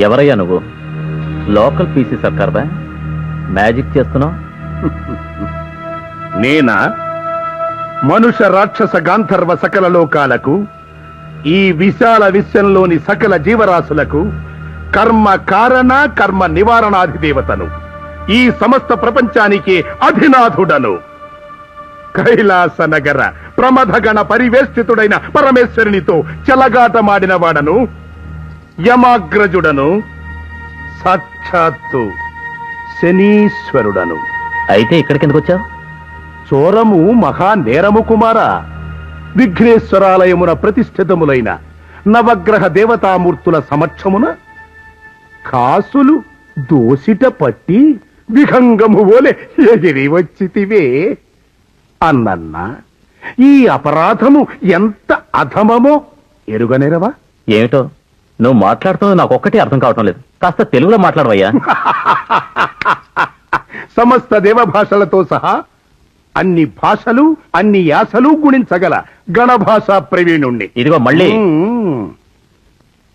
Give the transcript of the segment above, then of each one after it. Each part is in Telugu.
ఎవరయ్యా నువ్వు? లోకల్ పీసీ సర్కార్ బా. మ్యాజిక్ చేస్తున్నావు? నేనా? మనుష రాక్షస గాంధర్వ సకల లోకాలకు ఈ విశాల విశ్వంలోని సకల జీవరాశులకు కర్మ కారణ కర్మ నివారణాధిదేవతను ఈ సమస్త ప్రపంచానికి అధినాథుడను. కైలాస నగర ప్రమథగణ పరివేష్టితుడైన పరమేశ్వరునితో చెలగాటమాడిన వాడను యమాగ్రజుడను సాక్షాత్తు శనీశ్వరుడను. అయితే ఇక్కడికి ఎందుకు వచ్చావు చోరము మహా నేరము కుమార విఘ్నేశ్వరాలయమున ప్రతిష్ఠితములైన నవగ్రహ దేవతామూర్తుల సమక్షమున కాసులు దోసిట పట్టి విహంగము ఓలే ఎగిరి వచ్చితివే అన్నన్న. ఈ అపరాధము ఎంత అధమమో ఎరుగనేరవా? ఏమిటో? నువ్వు మాట్లాడుతున్నది నాకు ఒక్కటి అర్థం కావటం లేదు. కాస్త తెలుగులో మాట్లాడవయ్యా. సమస్త దేవభాషలతో సహా అన్ని భాషలు అన్ని యాసలు గుణించగల గణభాషా ప్రవీణుణ్ణి. ఇదిగో మళ్ళీ. మ్మ్.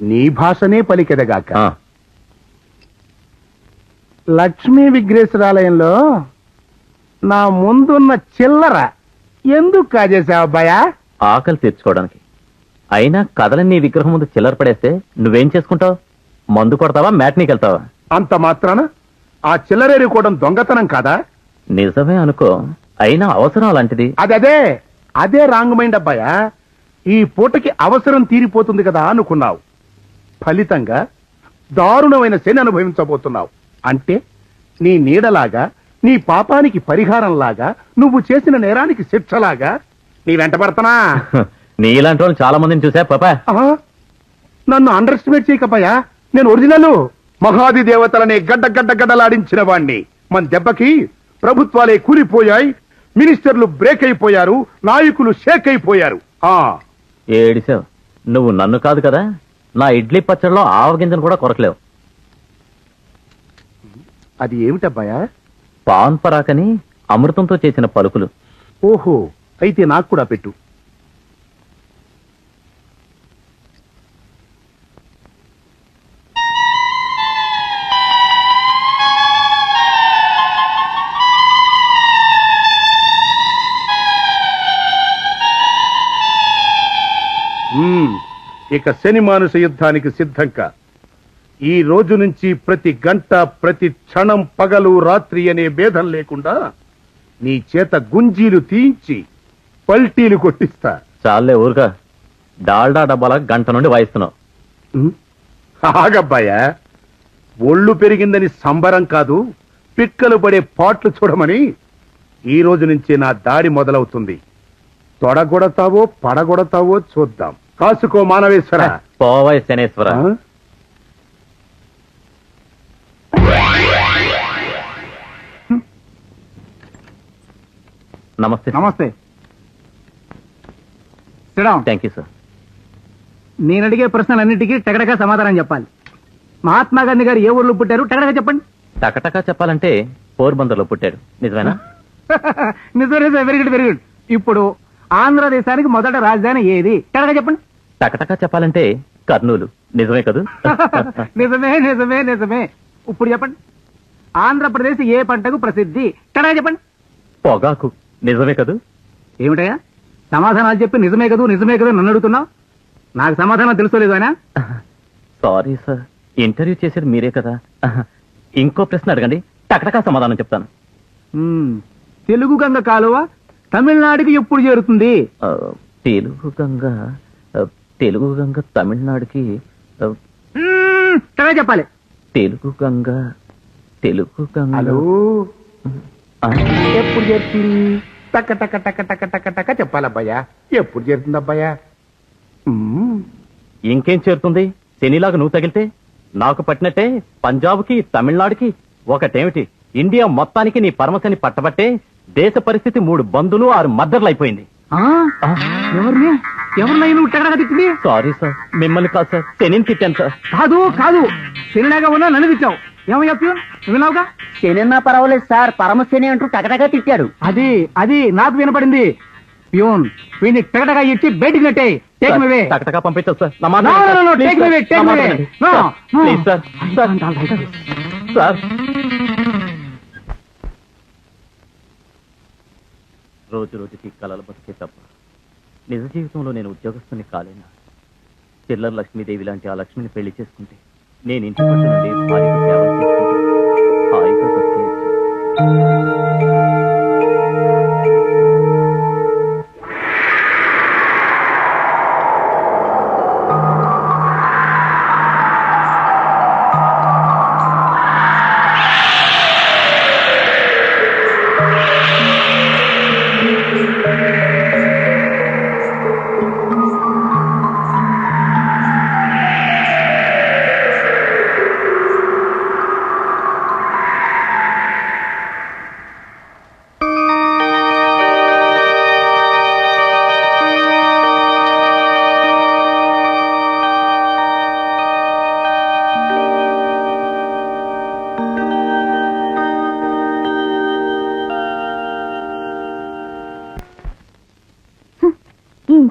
నీ భాషనే పలికెదగాక. లక్ష్మీ విఘ్నేశ్వరాలయంలో నా ముందున్న చిల్లర ఎందుకు కాజేశావు అబ్బాయా ఆకలి తీర్చుకోవడానికి. అయినా కథలని నీ విగ్రహం ముందు చిల్లర పడేస్తే నువ్వేం చేసుకుంటావు? మందు కొడతావా మ్యాట్నీకి వెళ్తావా? అంత మాత్రాన? ఆ చిల్లరేరుకోవడం దొంగతనం కాదా? నిజమే అనుకో. అయినా అవసరం అలాంటిది. అదదే అదే రాంగ్ మైండ్ అబ్బాయా. ఈ పూటకి అవసరం తీరిపోతుంది కదా అనుకున్నావు. ఫలితంగా దారుణమైన శని అనుభవించబోతున్నావు. అంటే నీ నీడలాగా నీ పాపానికి పరిహారంలాగా నువ్వు చేసిన నేరానికి శిక్షలాగా. నీ వెంట పడతానా నీలాంటి వాళ్ళు చాలా మందిని చూసా పాపా? నన్ను అండర్ ఎస్టిమేట్ చేయకపాయా? నేను ఒరిజినల్ మహాది దేవతలనే గడ్డ గడ్డ గడ్డలాడించిన వాణ్ణి. మన దెబ్బకి ప్రభుత్వాలే కూలిపోయాయి మినిస్టర్లు బ్రేక్ అయిపోయారు నాయకులు షేక్ అయిపోయారు. ఆ. ఏడిసావు? నువ్వు నన్ను కాదు కదా? నా ఇడ్లీ పచ్చడిలో ఆవగింజను కూడా కొరకలేవు. అది ఏమిటబ్బాయా? పాన్ పరాకని అమృతంతో చేసిన పలుకులు. ఓహో అయితే నాకు కూడా పెట్టు. ఇక శని మానుష యుద్ధానికి సిద్ధంగా ఈ రోజు నుంచి ప్రతి గంట ప్రతి క్షణం పగలు రాత్రి అనే భేదం లేకుండా నీ చేత గుంజీలు తీయించి పల్టీలు కొట్టిస్తా. చాలే ఊరుగా డాల్డా డబ్బాల గంట నుండి వాయిస్తున్నావు? ఆగబ్బాయా. ఒళ్ళు పెరిగిందని సంబరం కాదు పిక్కలు పడే పాట్లు చూడమని ఈ రోజు నుంచి నా దాడి మొదలవుతుంది. తొడగొడతావో పడగొడతావో చూద్దాం. కాసుకో మానవేశ్వర. పోవాయి శనేశ్వర? నమస్తే. నమస్తే. సిడాం. థ్యాంక్ యూ సార్ నేను అడిగే ప్రశ్నలన్నిటికీ టగడగా సమాధానం చెప్పాలి. మహాత్మా గాంధీ గారు ఏ ఊర్లో పుట్టారు? టగడగా చెప్పండి. టకటకా చెప్పాలంటే పోర్బందర్లో పుట్టాడు. నిజమేనా? నిజం నిజం. Very good very good. ఇప్పుడు ఆంధ్రదేశానికి మొదట రాజధాని ఏది? టగడగా చెప్పండి. టకటకా చెప్పాలంటే కర్నూలు. నిజమే కదూ? నిజమే నిజమే నిజమే. ఇప్పుడు చెప్పండి. ఆంధ్రప్రదేశ్ ఏ పంటకు ప్రసిద్ధి? టగడగా చెప్పండి. పొగాకు. నిజమే కదూ? ఏమిటయ్యా? సమాధానాలు చెప్పి నిజమే కదూ నిజమే కదూ నన్ను అడుగుతున్నావు? నాకు సమాధానం తెలుసుకోలేదు ఆయన సారీ సార్ ఇంటర్వ్యూ చేసేది మీరే కదా. ఇంకో ప్రశ్న అడగండి. టకటకా సమాధానం చెప్తాను. తెలుగు గంగ కాలువ తమిళనాడుకి ఎప్పుడు చేరుతుంది? తెలుగు గంగ తెలుగు గంగ తమిళనాడుకి చెప్పాలి. తెలుగు గంగ తెలుగు గంగ. ఎప్పుడు చేరుతుంది? టక టక టక టక టక టక చెప్పాలబ్బాయా ఎప్పుడు చేరుతుంది అబ్బాయా ఇంకేం చేరుతుంది? శనిలాగా నువ్వు తగిలితే? నాకు పట్టినట్టే పంజాబ్కి తమిళనాడుకి ఒకటేమిటి? ఇండియా మొత్తానికి నీ పరమశని పట్టబట్టే దేశ పరిస్థితి మూడు బంధులు ఆరు మద్దర్లు అయిపోయింది ఎవరిని నువ్వు టగడగా తిట్టింది? సారీ సార్ మిమ్మల్ని కాదు సార్ శనిని తిట్టాను సార్ కాదు కాదు. శనిలాగా ఉన్నా నన్ను తిట్టావు. ఏమయ్యా ప్యూన్ విన్నావుగా శనిన్నా పర్వాలేదు సార్ పరమశని అంటూ టగటగా తిట్టాడు. అది అది నాకు వినపడింది. ప్యూన్ వీడిని టగటగా ఇచ్చి బయటికి నెట్టే టేక్ మీ వే టకటకా పంపించదు సార్. Sir. సార్ రోజు రోజుకి కలలు బతికే తప్ప నిజ జీవితంలో నేను ఉద్యోగస్తుని కాలేనా? చిల్లర లక్ష్మీదేవి లాంటి ఆ లక్ష్మిని పెళ్ళి చేసుకుంటే నేను ఇంటి పట్టు నుండి భార్యకు సేవలు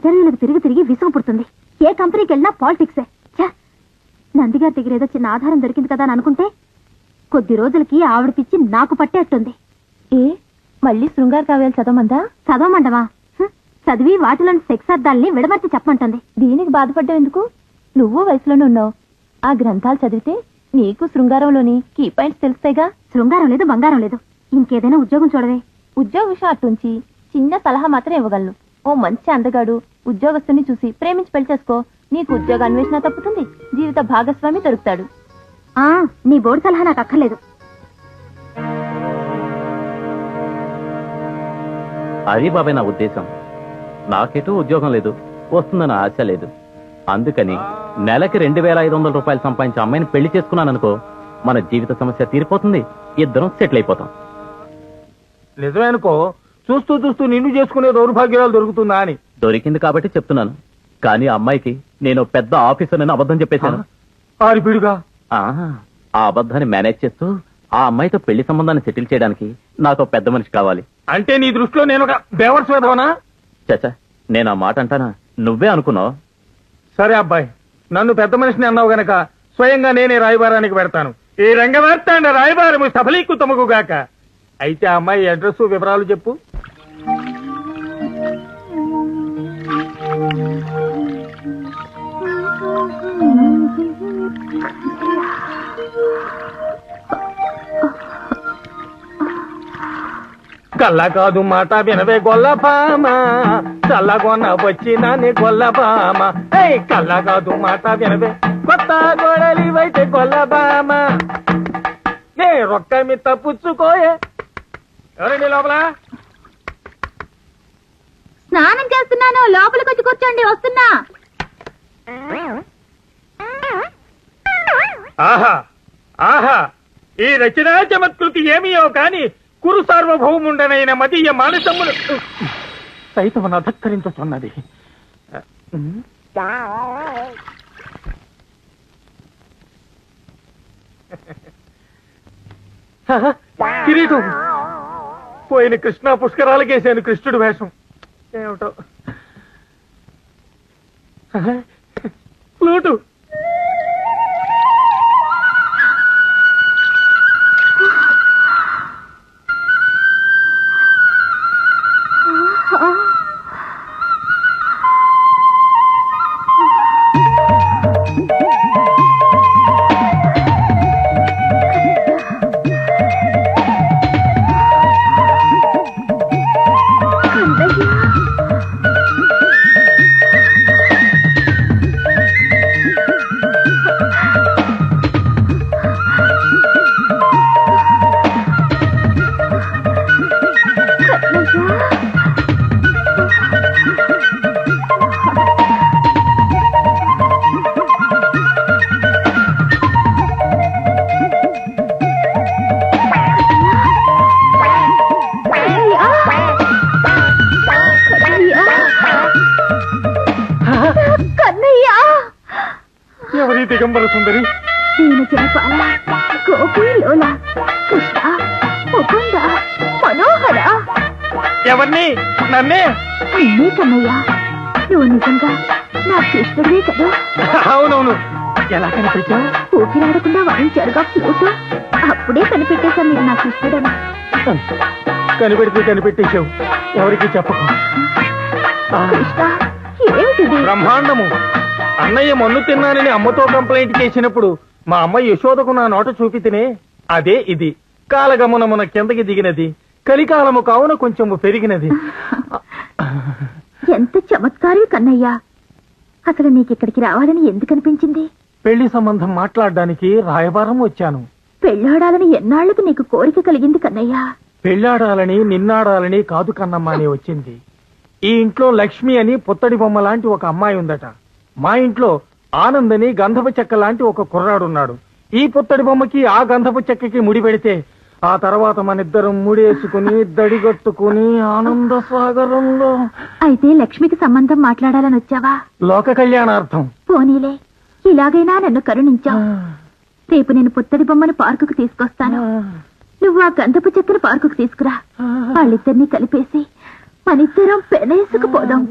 ఇంటర్వ్యూలకు తిరిగి తిరిగి విసుగు పుడుతుంది. ఏ కంపెనీకి వెళ్ళినా పాలిటిక్సే! నందిగారి దగ్గర ఏదో చిన్న ఆధారం దొరికింది కదా అని అనుకుంటే కొద్ది రోజులకి ఆవిడ పిచ్చి నాకు పట్టేట్టుంది. ఏ? మళ్ళీ శృంగార కావ్యాలు చదవమందా? చదవమంటవా. చదివి వాటిలోని సెక్స్ అర్థాలని విడమర్చి చెప్పమంటుంది. దీనికి బాధపడ్డావు ఎందుకు? నువ్వు వయసులోనే ఉన్నావు. ఆ గ్రంథాలు చదివితే నీకు శృంగారంలోని కీ పాయింట్స్ తెలుస్తాయిగా? శృంగారం లేదు బంగారం లేదు. ఇంకేదైనా ఉద్యోగం చూడవే. ఉద్యోగ విషయం అట్టుంచి చిన్న సలహా మాత్రం ఇవ్వగలను. ఓ మంచి అందగాడు. ఉద్యోగస్తుని చూసి ప్రేమించి పెళ్ళి చేసుకో. నీకు ఉద్యోగ అన్వేషణ తప్పుతుంది. జీవిత భాగస్వామి దొరుకుతాడు. ఆ నీ బోర్డు సలహా నాకు అక్కర్లేదు. అది బాబాయ్ నా ఉద్దేశం. నాకెటూ ఉద్యోగం లేదు. వస్తుందన్న ఆశ లేదు. అందుకని నెలకి రెండు వేల ఐదు వందల రూపాయలు సంపాదించే అమ్మాయిని పెళ్ళి చేసుకున్నాను అనుకో మన జీవిత సమస్య తీరిపోతుంది. ఇద్దరం సెటిల్ అయిపోతాం. నిజమే అనుకో. చూస్తూ చూస్తూ నిన్ను చేసుకునే దౌర్భాగ్యాలు దొరుకుతుందా అని. దొరికింది కాబట్టి చెప్తున్నాను. కానీ ఆ అమ్మాయికి నేను పెద్ద ఆఫీసర్ అని అబద్ధం చెప్పేశాను. ఆరిపిడుగా. ఆ, ఆ అబద్ధాన్ని మేనేజ్ చేస్తూ ఆ అమ్మాయితో పెళ్ళి సంబంధాన్ని సెటిల్ చేయడానికి నాకు పెద్ద మనిషి కావాలి. అంటే నీ దృష్టిలో నేను ఒక బేవర్స్ వేదవనా చచ్చా నేను ఆ మాట అంటానా? నువ్వే అనుకున్నావు. సరే అబ్బాయి నన్ను పెద్ద మనిషిని అన్నావు గనక స్వయంగా నేనే రాయబారానికి పెడతాను. ఈ రంగవార్తాండ రాయబారము సఫలీకృతముగు గాక. అయితే ఆ అమ్మాయి అడ్రస్ వివరాలు చెప్పు. కళ్ళ కాదు మాట వినవే గొల్లపామ చల్లగొన్న వచ్చినాని గొల్లపామ ఏయ్ కళ్ళ కాదు మాట వినవే కొత్త గోడలి వైతే గొల్లపామ నే రొక్క మిత్త పుచ్చుకోయే. ఎవరండి లోపల? స్నానం చేస్తున్నాను లోపలికి వచ్చి కూర్చోండి వస్తున్నా. ఆహా ఆహా. ఈ రచనా చమత్కృతి ఏమియో కాని కురు సార్వభౌముండనైన మదీయ మానసమును సైతమును నధక్కరించుతున్నది కిరీటం. పోయిన కృష్ణ పుష్కరాలకేసాను కృష్ణుడు వేషం. ఏమిటో? ఫ్లూటు దిగంబర సుందరి. దీన జనపాల గోపి లోల కృష్ణ ముకుంద మనోహర. ఎవరిని? నన్నే? నిన్నే కన్నయ్య. నువ్వు నిజంగా నా కృష్ణుడివే కదా? అవునవును. ఎలా కనిపించావు ఊపిరాడకుండా వాయించారుగా ఫ్లూటు? అప్పుడే కనిపెట్టేశా మీరు నా కృష్ణుడని. కనిపెడితే కనిపెట్టేశావు. ఎవరికి చెప్పకు. కృష్ణ ఏమిటిది? బ్రహ్మాండము. అన్నయ్య మన్ను తిన్నానని అమ్మతో కంప్లైంట్ చేసినప్పుడు మా అమ్మ యశోదకు నా నోట చూపితేనే అదే ఇది. కాలగమనమున కిందకి దిగినది. కలికాలము కావున కొంచెము పెరిగినది. ఎంత చమత్కారి కన్నయ్య. అసలు నీకు ఇక్కడికి రావాలని ఎందుకు అనిపించింది పెళ్ళి సంబంధం మాట్లాడడానికి రాయబారం వచ్చాను. పెళ్ళాడాలని ఎన్నాళ్ళకు నీకు కోరిక కలిగింది కన్నయ్య? పెళ్ళాడాలని నిన్నాడాలని కాదు కన్నమ్మ అని వచ్చింది. ఈ ఇంట్లో లక్ష్మి అని పొత్తడి బొమ్మ లాంటి ఒక అమ్మాయి ఉందట. మా ఇంట్లో ఆనంద్ అని గంధపు చెక్క లాంటి ఒక కుర్రాడున్నాడు. ఈ పొత్తడి బొమ్మకి ఆ గంధపు చెక్కకి ముడి పెడితే ఆ తర్వాత మనిద్దరం ముడేసుకుని దడిగట్టుకుని ఆనంద సాగరంలో. అయితే లక్ష్మికి సంబంధం మాట్లాడాలని వచ్చావా? లోక కళ్యాణార్థం. పోనీలే. ఇలాగైనా నన్ను కరుణించావు. రేపు నేను పుత్తడి బొమ్మను పార్కుకు తీసుకొస్తాను. నువ్వు ఆ గంధపు చెక్కను పార్కుకు తీసుకురా. వాళ్ళిద్దరినీ కలిపేసి మనిద్దరం పెనేసుకుపోదాం